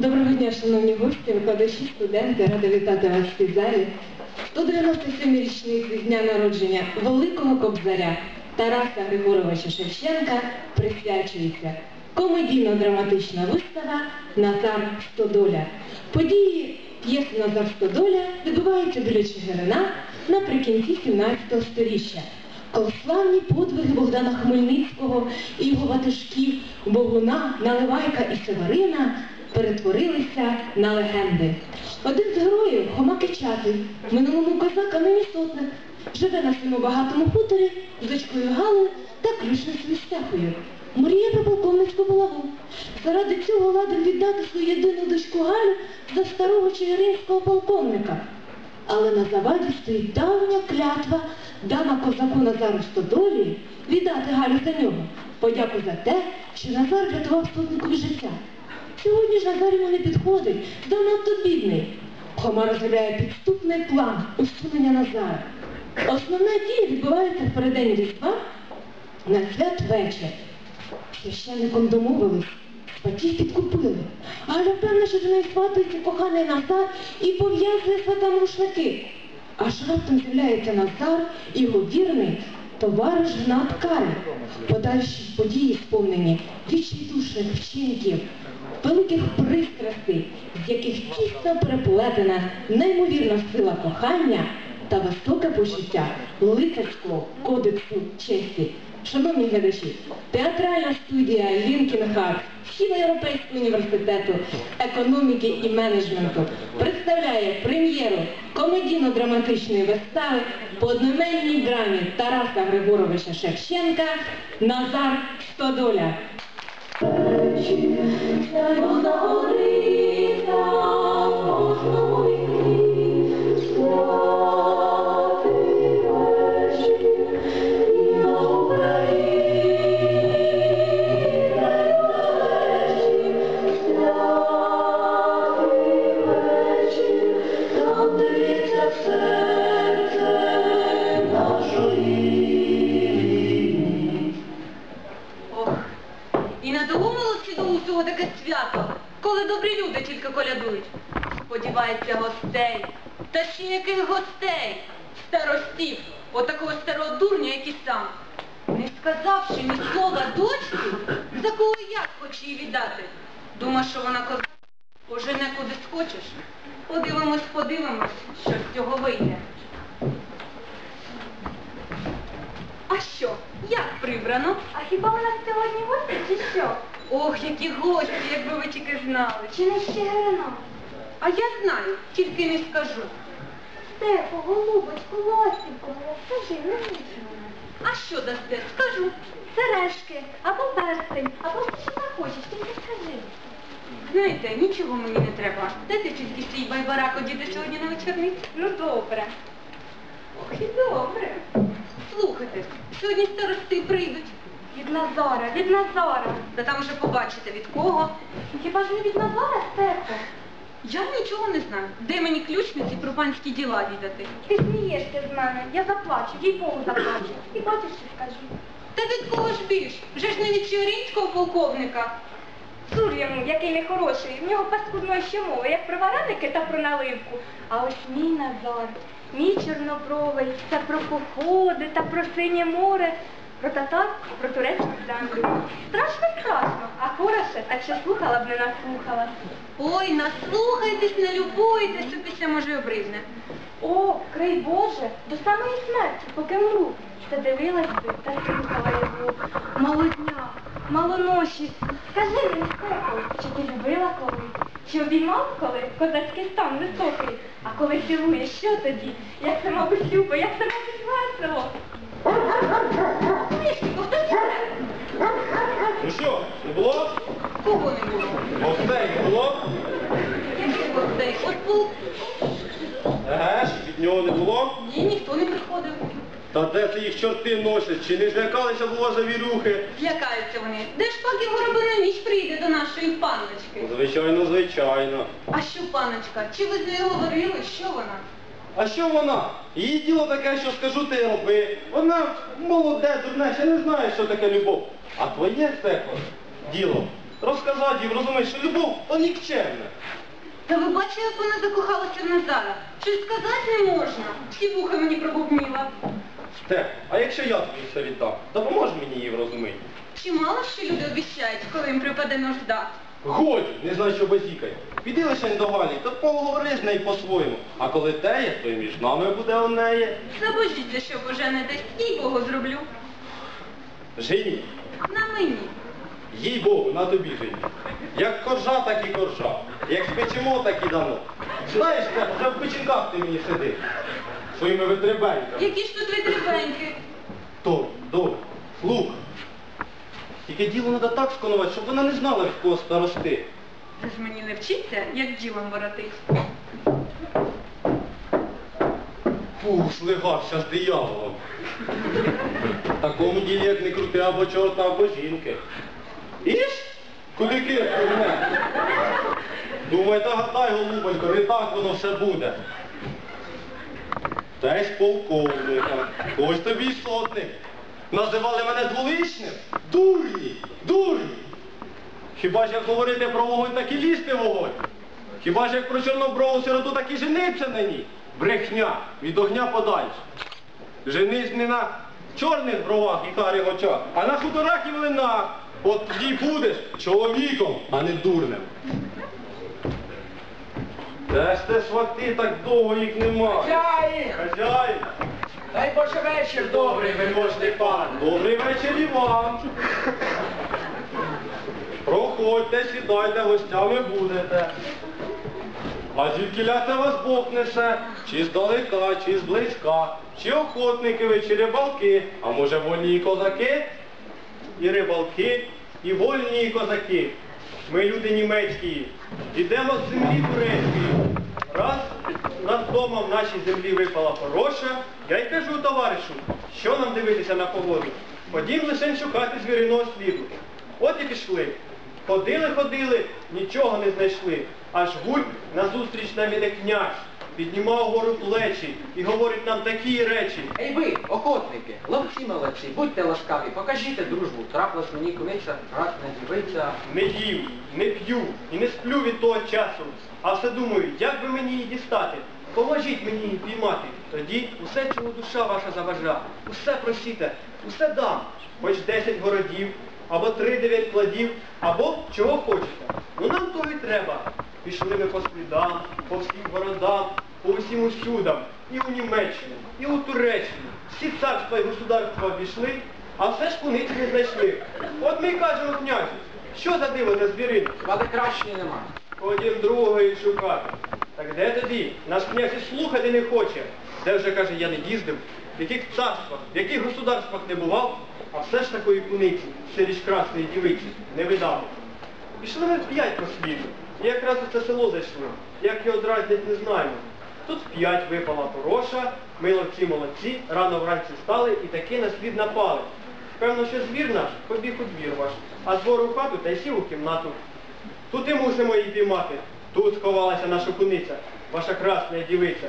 Доброго дня, шановні гості, викладачі, студенти, рада вітати вас в цій залі. 197 річниці з дня народження Великого Кобзаря Тараса Григоровича Шевченка присвячується комедійно-драматична вистава Назар Стодоля. Події п'єси Назар Стодоля відбуваються біля Чигирина наприкінці 17 століття. Славні подвиги Богдана Хмельницького і його ватажків Богуна, Наливайка і Северина перетворилися на легенди. Один з героїв, Хома Кичатий, минулому козак, а нині сотник, живе на своєму багатому хуторі з дочкою Галою та ключницею Стехою. Мріє про полковницьку булаву. Заради цього ладив віддати свою єдину дочку Галю за старого чигиринського полковника. Але на заваді стоїть давня клятва дана козаку Назару Стодолі віддати Галю за нього. Подяку за те, що Назар врятував сотникові життя. Сьогодні ж Назар йому не підходить, занадто бідний. Хома розглядає підступний план усунення Назара. Основна дія відбувається в переддень Різдва на святвечір. Священником домовились, батьків підкупили. Галя певна, що до неї сватується коханий Назар і пов'язує сватам рушники. Аж раптом з'являється Назар і його вірний товариш Гнат Карі. Подальші події сповнені відчайдушних вчинків, великих пристрастей, з яких тісно переплетена неймовірна сила кохання та високе почуття лицарського кодексу честі. Шановні глядачі, театральна студія Лінкін Хак Східноєвропейського університету економіки і менеджменту представляє прем'єру комедійно-драматичної вистави по одноіменній драмі Тараса Григоровича Шевченка Назар Стодоля. 却等不到 колядують. Сподівається гостей. Та ще яких гостей? Старостів, отакого старого дурня, як і сам. Не сказавши ні слова дочці, за кого як хоче її віддати. Дума, що вона коза, пожене куди схочеш. Подивимось, подивимось, що з цього вийде. А що? Як прибрано? А хіба у нас сьогодні гості чи що? Ох, які гості, якби ви тільки знали. Чи не ще грено? А я знаю, тільки не скажу. Стефо, голубочку, ластівку, моя, скажи, не муч. А що дасте? Скажу. Сережки, або перстень, або що захочеш, тільки скажи. Знаєте, нічого мені не треба. Дайте тільки свій байбарак одіти сьогодні на вечорниці. Ну добре. Ох, і добре. Слухайте, сьогодні старости прийдуть. Від Назара, від Назара. Та там вже побачите від кого. Хіба ж не від Назара, Стефо? Я нічого не знаю. Де мені ключниці про панські діла віддати? Ти смієшся з мене, я заплачу, їй Богу заплачу. І бачиш, що скажу. Та від кого ж більш? Вже ж не від чигиринського полковника. Цур йому, який нехороший, в нього паскудної ще мови, як про вареники та про наливку. А ось мій Назар, мій чорнобровий, це про походи та про синє море, про татар про турецьку землю. Страшно страшно, а хороше, так що слухала б не наслухала. Ой, наслухайтесь, налюбуйтесь, після може обризне. О, крий Боже, до самої смерті, поки мру. Та дивилась би, та слухала його. Молодня, малоноші. Скажи мені, Степо, чи ти любила коли? Чи обіймав коли козацький стан високий? А коли цілуєш, що тоді? Як це, мабуть, любо, як це, мабуть, весело? Мишко, хто це? Ну що, не було? Кого не було? Гостей не було? Яких гостей? От був. Еге ж, від нього не було? Ні, ніхто не приходив. Чорти носять? Чи не злякалися було за вірюхи? Злякаються вони. Де ж пак його робина ніч прийде до нашої панночки? Звичайно, звичайно. А що панночка? Чи ви з нею говорили? Що вона? А що вона? Її діло таке, що скажу, ти роби. Вона молоде, дурне, ще не знає, що таке любов. А твоє Стефан, діло Розказати їм, розумієш, що любов то нікчемна. Та ви бачили, як вона закохалася в Назара? Щось сказати не можна. Всі вуха мені пробубніла. Степ, а якщо я тобі все віддам, допомож мені її врозуміти. Чи мало що люди обіщають, коли їм припаде нужда? Годі, не знаю, що базікай. Піди лише до Галі, то поговори з нею по-своєму. А коли те є, то й між нами буде у неї. Забожіться, що поженитесь, їй Богу зроблю. Жені, На мені. їй Богу, на тобі жені. Як коржа, так і коржа. Як спечемо, так і дамо. Знаєш, вже в печінках ти мені сидиш. Своїми витребеньками. Які ж тут витребеньки? Добре, добре. Слухай. Тільки діло треба так сконувати, щоб вона не знала, від кого старости. Ви ж мені не вчиться, як ділом воротись. Фух, слигався з дияволом. В такому ділі, як не крути або чорта, або жінки. Іш? Куди кидати? Думай та гадай, голубонько, не так воно все буде. Десь полковника, ось тобі сотник. Називали мене дволичним? Дурні, дурні. Хіба ж як говорити про вогонь, так і лізти вогонь? Хіба ж як про чорноброву сироту, так і жениться на ній? Брехня, від огня подальше. Женись не на чорних бровах і карих очах, а на хуторах і млинах. От тоді будеш чоловіком, а не дурнем. Де ж те свати, так довго їх нема. Хазяїн! Хазяїн, Дай Боже вечір добрий, вельможний пан. добрий вечір і вам. Проходьте, сідайте, гостями будете. А звідкіля це вас Бог несе? Чи здалека, чи зблизька, чи охотники ви, чи рибалки, а може вольні і козаки? І рибалки, і вольні і козаки. Ми люди німецькі, ідемо з землі турецької. Раз над вдома в нашій землі випала хороша, я й кажу товаришу, що нам дивитися на погоду? Ходім лише шукати звіриного сліду. От і пішли. Ходили, ходили, нічого не знайшли. Аж гуль назустріч нам іде князь, піднімав гору плечі і говорить нам такі речі. Ей ви, охотники, ловці молодці, будьте ласкаві, покажіть дружбу. Трапилась мені куниця, раз не дивиться. Не їм, не п'ю і не сплю від того часу, а все думаю, як би мені її дістати. Поможіть мені її піймати. Тоді усе, чого душа ваша заважа, усе просіте, усе дам. Хоч 10 городів, або 3-9 плодів, або чого хочете. Ну нам того і треба. Пішли ми по слідам, по всім городам, по всім усюдам, і у Німеччину, і у Туреччину. Всі царства і государства обійшли, а все ж куниць не знайшли. От ми й кажемо князю, що за диво за звірин? Вади кращої нема. Ходім другої шукати. Так де тоді? Наш князь і слухати не хоче. Де вже каже, я не їздив, в яких царствах, в яких государствах не бував, а все ж такої куниці, сиріч красної дівиці, не видав. Пішли ми п'ять по світу. І якраз у це село зайшли. Як його дразнять, не знаємо. Тут п'ять випала хороша, ми ловці молодці, рано вранці стали і таки на слід напали. Певно, що звір наш побіг у двір ваш, а з двору в хату та й сів у кімнату. Тут і мусимо її піймати. Тут сховалася наша куниця, ваша красна дівиця.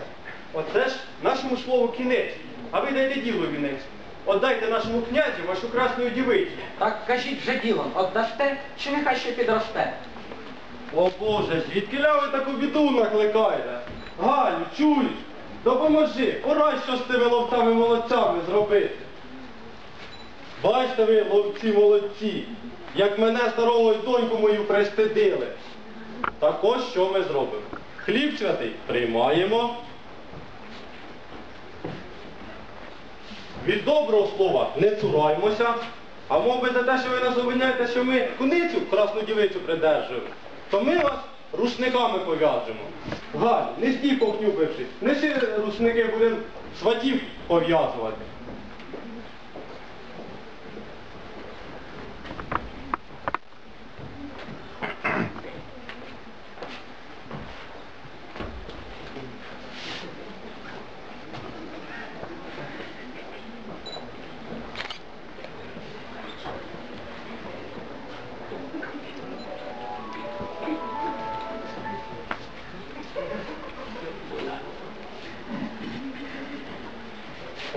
Оце ж нашому слову кінець, а ви дайте діло вінець. Отдайте нашому князю вашу красну дівицю. Так кажіть вже ділом, отдасте, чи нехай ще підросте? О Боже, звідки ви таку біду накликаєте? Галю, чуєш? Допоможи, пора що з тими ловцями молодцями зробити. Бачите ви, ловці молодці, як мене старого й доньку мою пристидили. Так ось що ми зробимо. Хліб святий приймаємо. Від доброго слова не цураймося, а мов би за те, що ви нас обвиняєте, що ми куницю, красну дівицю придержуємо, то ми вас рушниками пов'яжемо. Галь, не стій похнюпившись, неси рушники, будемо сватів пов'язувати.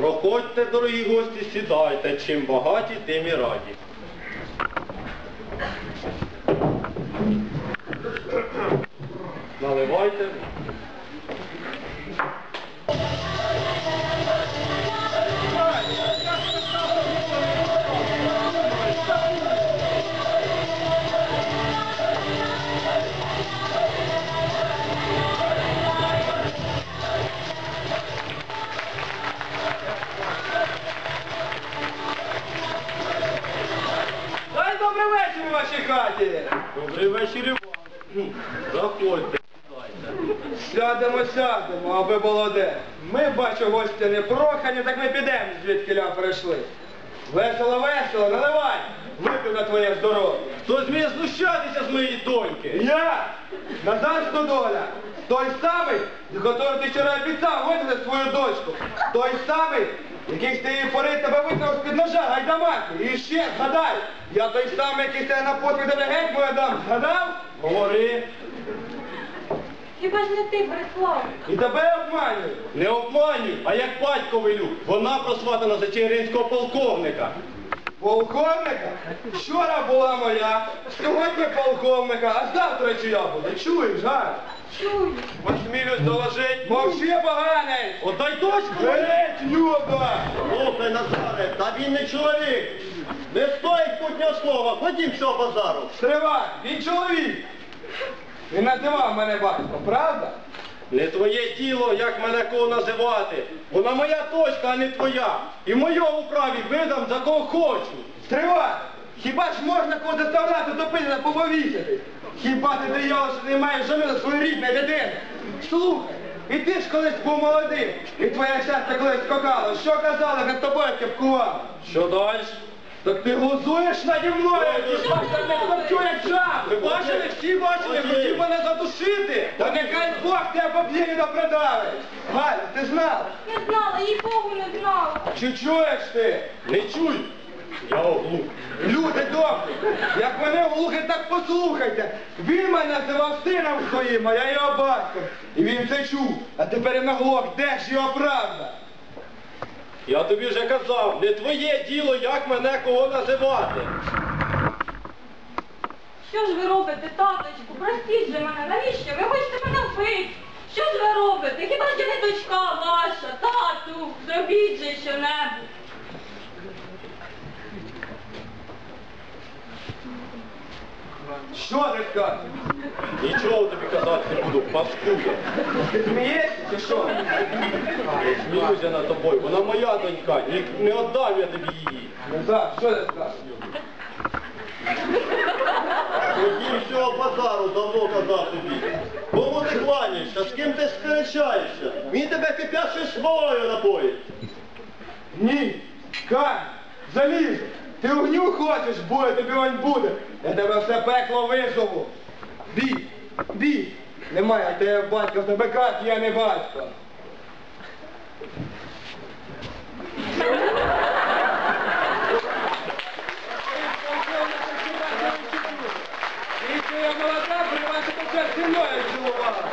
Проходьте, дорогі гості, сідайте, чим багаті, тим і раді. Наливайте. Ми, гості не прохані, так ми підемо, звідки ля прийшли. Весело, весело, наливай. Випив на твоє здоров'я. Хто зміє знущатися з моєї доньки? Я! Назар Стодоля. Той самий, з якого ти вчора обіцяв витягти свою дочку. Той самий, який з тієї пори тебе витягнув з-під ножа, гайдамаки. І ще, згадай, я той самий, який тебе на подвиг тебе геть мою дам. Згадав? Говори. Хіба ж не ти прислав? І тебе обманюю. Не обманюю, а як батько велю. Вона просватана за чигиринського полковника. Полковника? Вчора була моя, сьогодні полковника, а завтра чия буде. Чуєш, га? Чую. Осмілюсь доложить. Мовчи, поганець! Отдай дочку! Геть, Люба! Слухай, Назаре, та він не чоловік. Не стоїть путнього слова. Ходім цього базару. Стривай, він чоловік! Він називав мене батько, правда? Не твоє діло, як мене кого називати. Вона моя дочка, а не твоя. І в моєму праві видам за кого хочу. Стривай! Хіба ж можна кого заставляти топити та повісити? Хіба ти диявол, що не маєш жалю на свою рідну дитину? Слухай, і ти ж колись був молодим, і твоя щастя колись скакала. Що казали, як тобою кепкували? Що далі? Так ти глузуєш наді мною, ти не як жаб. Ви бачили, всі бачили, хотів мене задушити. Та нехай Бог тебе поб'є і допридави. Галя, ти знав? Не знала, їй Богу не знала. Чи чуєш ти? Не чуй. Я оглух. Люди добрі, як мене оглухи, так послухайте. Він мене називав сином своїм, а я його батьком. І він це чув. А тепер він оглох, де ж його правда? Я тобі вже казав, не твоє діло, як мене кого називати. Що ж ви робите, таточку? Простіть же мене, навіщо? Ви хочете мене вбити? Що ж ви робите? Хіба ж я не дочка ваша? Тату, зробіть же що-небудь. Що ти скажеш? Нічого тобі казати не буду, паскуда. Ти смієшся чи що? Я сміюся над тобою, вона моя донька, не віддам я тобі її. Назар, що ти скажеш? Ходім з цього базару, давно казав тобі. Кому ти кланяєшся, з ким ти сперечаєшся? Він тебе кипячою смолою напоїть. Ні, Кань, залізу. Ти огню хочеш, буде, тобі он буде. Я тебе все пекло визову. Бій, бій. Немає тебе батька, в тебе кат, я не батько. І що я молода,